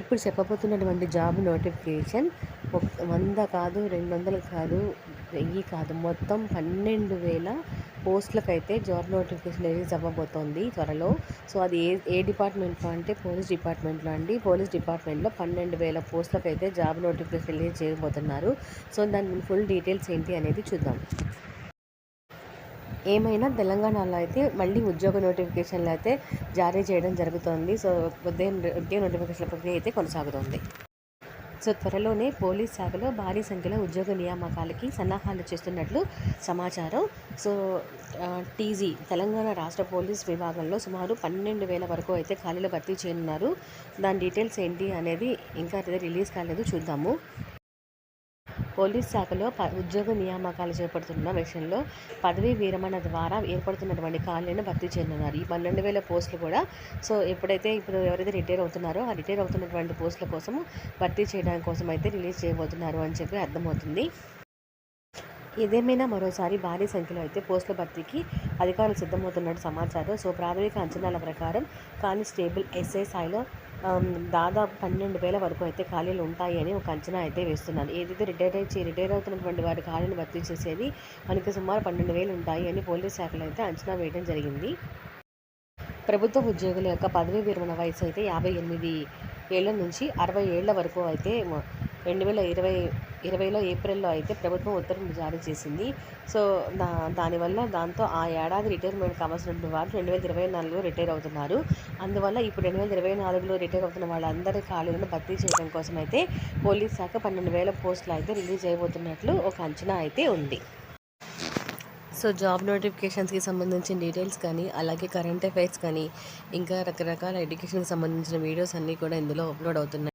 ఇప్పుడు చెప్పబోతున్నటువంటి job notification ఒక వంద కాదు రెండు వందలు కాదు వెయ్యి కాదు మొత్తం పన్నెండు వేల పోస్టులకైతే జాబ్ నోటిఫికేషన్ రిలీజ్ అవ్వబోతోంది త్వరలో. సో అది ఏ ఏ డిపార్ట్మెంట్లో అంటే పోలీస్ డిపార్ట్మెంట్లో అండి. పోలీస్ డిపార్ట్మెంట్లో పన్నెండు వేల పోస్టులకైతే జాబ్ నోటిఫికేషన్ రిలీజ్ చేయబోతున్నారు. సో దాని ఫుల్ డీటెయిల్స్ ఏంటి అనేది చూద్దాం. ఏమైనా తెలంగాణలో అయితే మళ్ళీ ఉద్యోగ నోటిఫికేషన్లు అయితే జారీ చేయడం జరుగుతోంది. సో ఉదయం ఉద్యోగ నోటిఫికేషన్ ప్రక్రియ అయితే కొనసాగుతోంది. సో త్వరలోనే పోలీస్ శాఖలో భారీ సంఖ్యలో ఉద్యోగ నియామకాలకి సన్నాహాలు చేస్తున్నట్లు సమాచారం. సో టీజీ తెలంగాణ రాష్ట్ర పోలీస్ విభాగంలో సుమారు పన్నెండు వేల వరకు అయితే ఖాళీలు భర్తీ చేయనున్నారు. దాని డీటెయిల్స్ ఏంటి అనేది ఇంకా రిలీజ్ కాలేదు చూద్దాము. పోలీస్ శాఖలో ప ఉద్యోగ నియామకాలు చేపడుతున్న విషయంలో పదవీ విరమణ ద్వారా ఏర్పడుతున్నటువంటి ఖాళీలను భర్తీ చేయనున్నారు. ఈ పన్నెండు వేల పోస్టులు కూడా సో ఎప్పుడైతే ఇప్పుడు ఎవరైతే రిటైర్ అవుతున్నారో ఆ రిటైర్ అవుతున్నటువంటి పోస్టుల కోసం భర్తీ చేయడానికి కోసం అయితే రిలీజ్ చేయబోతున్నారు అని చెప్పి అర్థమవుతుంది. ఏదేమైనా మరోసారి భారీ సంఖ్యలో అయితే పోస్టుల భర్తీకి అధికారులు సిద్ధమవుతున్నట్టు సమాచారం. సో ప్రాథమిక అంచనాల ప్రకారం కానిస్టేబుల్ ఎస్ఐ స్థాయిలో దాదాపు పన్నెండు వేల వరకు అయితే ఖాళీలు ఉంటాయి అని ఒక అంచనా అయితే వేస్తున్నారు ఏదైతే రిటైర్ అయ్యి రిటైర్ అవుతున్నటువంటి వారి ఖాళీలు భర్తీ చేసేది మనకి సుమారు పన్నెండు వేలు ఉంటాయి అని పోలీస్ శాఖలో అయితే అంచనా వేయడం జరిగింది. ప్రభుత్వ ఉద్యోగుల యొక్క పదవీ విరమణ వయసు అయితే యాభై ఎనిమిది ఏళ్ళ నుంచి అరవై ఏళ్ళ వరకు అయితే రెండు వేల ఇరవై ఇరవైలో ఏప్రిల్లో అయితే ప్రభుత్వం ఉత్తర్వులు జారీ చేసింది. సో దా దానివల్ల దాంతో ఆ ఏడాది రిటైర్మెంట్ కావాల్సినటువంటి వారు రెండు వేల ఇరవై నాలుగులో రిటైర్ అవుతున్నారు. అందువల్ల ఇప్పుడు రెండు వేల ఇరవై నాలుగులో రిటైర్ అవుతున్న వాళ్ళందరి ఖాళీలను భర్తీ చేయడం కోసం అయితే పోలీస్ శాఖ పన్నెండు వేల పోస్టులు అయితే రిలీజ్ అయిపోతున్నట్లు ఒక అంచనా అయితే ఉంది. సో జాబ్ నోటిఫికేషన్స్కి సంబంధించిన డీటెయిల్స్ కానీ అలాగే కరెంట్ అఫైర్స్ కానీ ఇంకా రకరకాల ఎడ్యుకేషన్కి సంబంధించిన వీడియోస్ అన్నీ కూడా ఇందులో అప్లోడ్ అవుతున్నాయి.